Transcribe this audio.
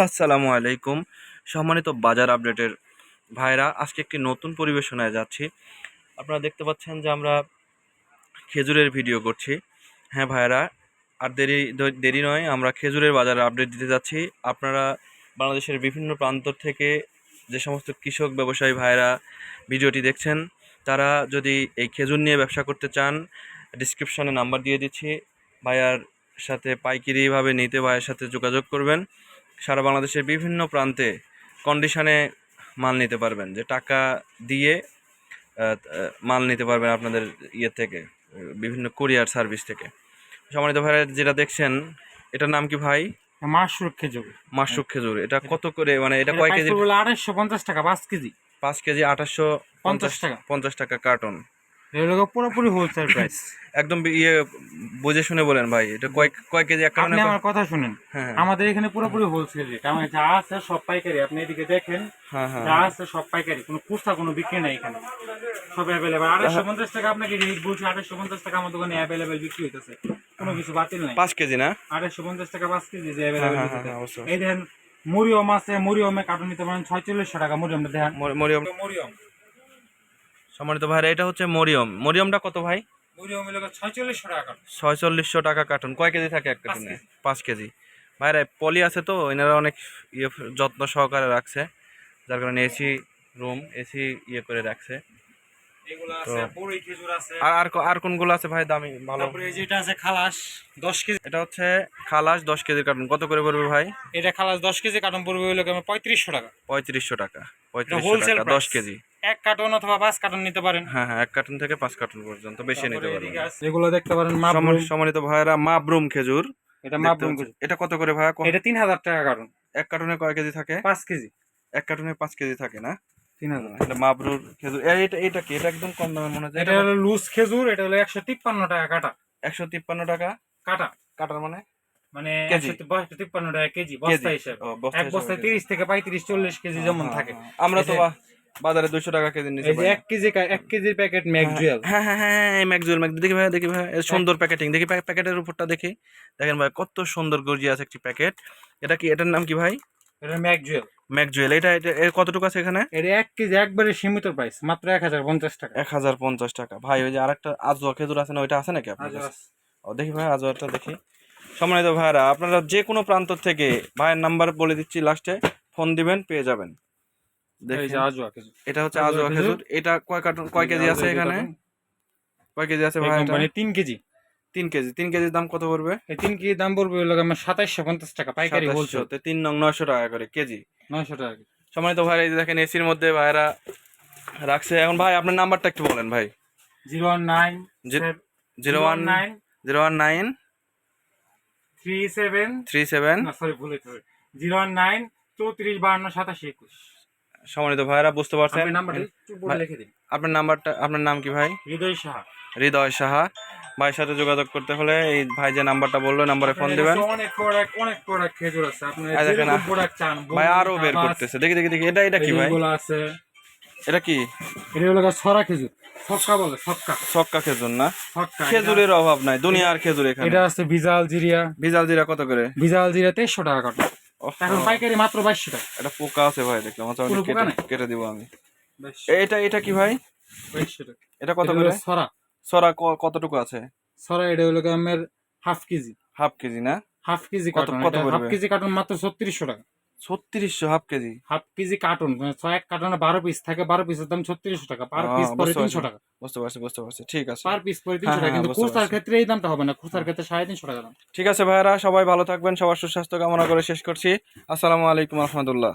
আসসালামু আলাইকুম। সম্মানিত বাজার আপডেটের ভাইরা, আজকে একটি নতুন পরিবেশনায় যাচ্ছি। আপনারা দেখতে পাচ্ছেন যে আমরা খেজুরের ভিডিও করছি। হ্যাঁ ভাইরা, আর দেরি দেরি নয়, আমরা খেজুরের বাজারে আপডেট দিতে যাচ্ছি। আপনারা বাংলাদেশের বিভিন্ন প্রান্ত থেকে যে সমস্ত কৃষক ব্যবসায়ী ভাইরা ভিডিওটি দেখছেন, তারা যদি এই খেজুর নিয়ে ব্যবসা করতে চান ডিসক্রিপশনে নাম্বার দিয়ে দিচ্ছি। ভাইয়ার সাথে পাইকারিভাবে নিতে ভাইয়ের সাথে যোগাযোগ করবেন। সারা বাংলাদেশের বিভিন্ন প্রান্তে কন্ডিশনে মাল নিতে পারবেন যে টাকা দিয়ে মাল নিতে পারবেন আপনাদের ইয়ে থেকে বিভিন্ন কুরিয়ার সার্ভিস থেকে। সম্মানিত ভাই যেটা দেখছেন এটার নাম কি ভাই? মাসুর খেজুর। মাসুক খেজুর। এটা কত করে? মানে এটা কয় কেজি? আড়াইশো পঞ্চাশ টাকা পাঁচ কেজি। পাঁচ কেজি আঠাশশো পঞ্চাশ টাকা। পঞ্চাশ টাকা কার্টন। এগুলো পুরোপুরি হোলসেল প্রাইস একদম ইয়ে বুঝে শুনে বলেন ভাই এটা কয় কয় কেজি এক কারণে আমার কথা শুনেন। হ্যাঁ আমাদের এখানে পুরোপুরি হোলসেল রেট আমার যা আছে সব পাইকারি। আপনি এদিকে দেখেন হ্যাঁ হ্যাঁ। যা আছে সব পাইকারি। কোনো খুচরা কোনো বিক্রি নাই এখানে। সব অ্যাভেলেবেল আড়াইশো পঞ্চাশ টাকা আপনাকে রেট বলছি আড়াইশো পঞ্চাশ টাকা আমার দোকানে অ্যাভেলেবেল বিক্রি হইতেছে। কোনো কিছু বাতিল নাই। পাঁচ কেজি না? আড়াইশো পঞ্চাশ টাকা পাঁচ কেজি যে হ্যাঁ অ্যাভেলেবেল হ্যাঁ হ্যাঁ হ্যাঁ, এই দেখেন মরিয়ম আছে মরিয়মে কার্টুন নিতে পারেন ছয়চল্লিশশো টাকা মরিয়মটা দেখেন। মরিয়ম। মরিয়ম। সম্মানিত ভাইরা এটা হচ্ছে মরিয়ম। মরিয়মটা কত ভাই? মরিয়ম ছয়চল্লিশশো টাকা ছয়চল্লিশশো টাকা কার্টুন কয় কেজি থাকে এক কার্টুনে পাঁচ কেজি। ভাইরা পলি আছে তো এনারা অনেক ইয়ে যত্ন সহকারে রাখছে। যার কারণে এসি রুম এসি ইয়ে করে রাখছে। আর আর কোনগুলো আছে ভাই দামি ভালো? যেটা আছে খালাস দশ কেজি। এটা হচ্ছে খালাস দশ কার্টুন কত করে পড়বে ভাই? এটা খালাস দশ কেজি কার্টন পড়বে পঁয়ত্রিশশো টাকা। পঁয়ত্রিশশো টাকা পঁয়ত্রিশশো টাকা দশ কেজি। এক কার্টন অথবা পাঁচ কার্টন নিতে পারেন। হ্যাঁ হ্যাঁ এক কার্টুন থেকে পাঁচ কার্টুন পর্যন্ত বেশি নিতে পারবেন। এগুলো দেখতে পারেন সম্মানিত- ভাইরা মাবরুম খেজুর। এটা মাবরুম পাচ্ছেন। এটা কত করে ভাইয়া এটা তিন হাজার টাকা কার্টন এক কার্টুনে কয় কেজি থাকে? পাঁচ কেজি। এক কার্টুনে পাঁচ কেজি থাকে না? তিন হাজার। এটা মাবরুর খেজুর। এটা এটা কি? এটা একদম কম দামে মনে হচ্ছে। এটা হলো লুজ খেজুর এটা হলো একশো তিপ্পান্ন টাকা কাটা। একশো তিপ্পান্ন টাকা? কাটা। কাটার মানে? মানে তিপ্পান্ন টাকা কেজি বস্তা হিসেবে। এক বস্তায় তিরিশ থেকে পঁয়ত্রিশ চল্লিশ কেজি যেমন থাকে। আমরা তো বাজারে দুশো টাকা কেজি নিচে এই যে এক কেজি কা- এক কেজির প্যাকেট ম্যাকজুয়েল হ্যাঁ হ্যাঁ হ্যাঁ ম্যাকজুয়েল ম্যাক দেখি ভাই দেখি ভাই এর সুন্দর প্যাকেটিং দেখি প্যাকেটের উপরটা দেখি। দেখেন ভাই কত সুন্দর গর্জিয়াস একটি প্যাকেট এটা কি এটার নাম কি ভাই? এটা ম্যাকজুয়েল ম্যাকজুয়েল এটা এর কতটুকু আছে এখানে? এটা এক কেজি একবারে সীমিত প্রাইস মাত্র এক হাজার পঞ্চাশ টাকা। এক হাজার পঞ্চাশ টাকা। ভাই ওই যে আরেকটা আজোয়া খেজুর আছে না ওইটা আছে নাকি আপনার কাছে? ও দেখি ভাই আজওয়ারটা দেখি। সম্মানিত ভাইরা আপনারা যে কোনো প্রান্ত থেকে ভাইয়ের নাম্বার বলে দিচ্ছি লাস্টে ফোন দিবেন পেয়ে যাবেন। এটা হচ্ছে আজওয়া আজওয়া খেজুর। এটা কয় কার্টুন কয় কেজি আছে এখানে? কয় কেজি আছে ভাই মানে তিন কেজি। তিন কেজি। তিন কেজির দাম কত পড়বে? এই তিন কেজি দাম পড়বে হলো আমার সাতাইশশো পঞ্চাশ টাকা পাইকারি হোলসেল তিন নং নয়শো টাকা করে কেজি। নয়শো টাকা। সম্মানিত ভাইরা এই দেখেন এসির মধ্যে ভাইরা রাখছে। এখন ভাই আপনার নাম্বারটা একটু বলেন ভাই। Zero one nine zero one nine zero one nine three seven three seven sorry ভুলে জিরো ওয়ান নাইন চৌত্রিশ বাহান্ন সাতাশি একুশ। সম্মানিত ভাইরা বুঝতে পারছেন? আপনার নাম্বারটা আপনার নাম কি ভাই? হৃদয় সাহা। হৃদয় সাহা। ভাইয়ের সাথে যোগাযোগ করতে হলে এই ভাই যে নাম্বারটা বলল নাম্বারে ফোন দিবেন। ভাই আরও বের করতেছে। দেখি দেখি দেখি এটা এটা কি ভাই? এটা কি? এটা হলো ছড়া খেজুর। ছক্কা বলে ছক্কা। ছক্কা খেজুর না? খেজুরের অভাব নাই। দুনিয়ার খেজুর এখানে। এটা আছে ভিজাল জিরিয়া। ভিজাল জিরা কত করে? ভিজাল জিরা তেইশশো টাকা কাটো এখন পাইকারি মাত্র বাইশশো টাকা। এটা পোকা আছে ভাই দেখলাম। আচ্ছা আমি কেটে? কেটে দিব আমি। এটা এটা কি ভাই? বাইশশো টাকা। এটা কত করে? সরা। সরা কতটুকু আছে? সরা এটা হলো গ্রামের হাফ কেজি। হাফ কেজি না? হাফ কেজি কত- কত হাফ কেজি কার্টন মাত্র ছত্রিশশো টাকা। ছত্রিশশো half KG. Half KG carton ছয় এক কার্টুনে বারো পিস থাকে বারো পিসের দাম ছত্রিশশো টাকা পার পিস পরে তিনশো টাকা। বুঝতে পারছি বুঝতে পারছি ঠিক আছে। পার পিস পরে তিনশো হ্যাঁ, টাকা হ্যাঁ, কিন্তু খুচরার ক্ষেত্রে এই দামটা হবে না খুচরার ক্ষেত্রে সাড়ে তিনশো টাকা দাম। ঠিক আছে ভাইরা সবাই ভালো থাকবেন সবার সুস্বাস্থ্য কামনা করে শেষ করছি। আসসালামু আলাইকুম রহমতুল্লাহ।